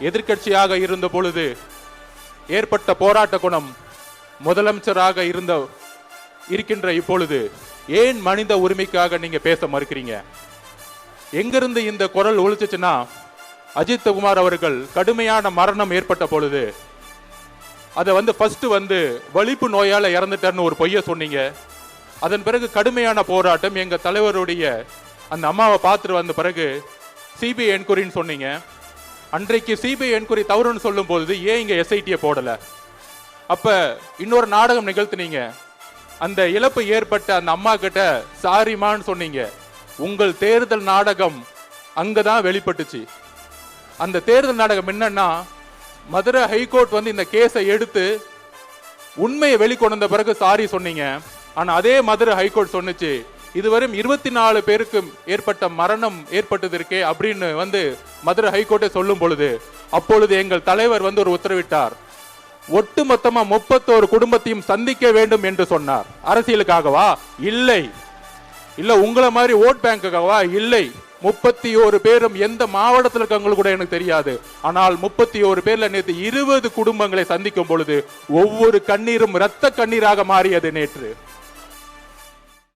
எதிர்க்கட்சியாக இருந்த பொழுது ஏற்பட்ட போராட்ட குணம் முதலமைச்சராக இருந்த இருக்கின்ற இப்பொழுது ஏன் மனித உரிமைக்காக நீங்க பேச மறுக்கிறீங்க? எங்கிருந்து இந்த குரல் ஒழிச்சிச்சுன்னா அஜித் குமார் அவர்கள் கடுமையான மரணம் ஏற்பட்ட பொழுது அதை வந்து ஃபர்ஸ்ட் வந்து வலிப்பு நோயால் இறந்துட்டார்னு ஒரு பொய்ய சொன்னீங்க. அதன் பிறகு கடுமையான போராட்டம் எங்கள் தலைவருடைய அந்த அம்மாவை பார்த்துட்டு வந்த பிறகு சிபிஐ என்கொயரின்னு சொன்னீங்க. அன்றைக்கு சிபிஐ என்கொயரி தவறுன்னு சொல்லும் பொழுது ஏன் இங்க எஸ்ஐடியை போடல? அப்ப இன்னொரு நாடகம் நிகழ்த்தினீங்க. அந்த இழப்பு ஏற்பட்ட அந்த அம்மா கிட்ட சாரிமான்னு சொன்னீங்க. உங்கள் தேர்தல் நாடகம் அங்கதான் வெளிப்பட்டுச்சு. அந்த தேர்தல் நாடகம் என்னன்னா மதுரை ஹைகோர்ட் வந்து இந்த கேஸை எடுத்து உண்மையை வெளிக்கொண்டு வந்த பிறகு சாரி சொன்னீங்க. ஆனா அதே மதுரை ஹைகோர்ட் சொன்னுச்சு இதுவரையும் இருபத்தி நாலு பேருக்கு ஏற்பட்ட மரணம் ஏற்பட்டது இருக்கே அப்படின்னு வந்து மதுரை ஹைகோர்ட்டை சொல்லும் பொழுது அப்பொழுது எங்கள் தலைவர் வந்து ஒரு உத்தரவிட்டார். ஒட்டுமொத்தமா முப்பத்தோரு குடும்பத்தையும் சந்திக்க வேண்டும் என்று சொன்னார். அரசியலுக்காகவா? இல்லை. இல்ல உங்களை மாதிரி ஓட் பேங்குக்காகவா? இல்லை. முப்பத்தி ஓரு பேரும் எந்த மாவட்டத்தில் இருக்கவங்களுக்கு கூட எனக்கு தெரியாது. ஆனால் முப்பத்தி ஓரு பேர்ல நேற்று இருபது குடும்பங்களை சந்திக்கும் பொழுது ஒவ்வொரு கண்ணீரும் இரத்த கண்ணீராக மாறியது நேற்று.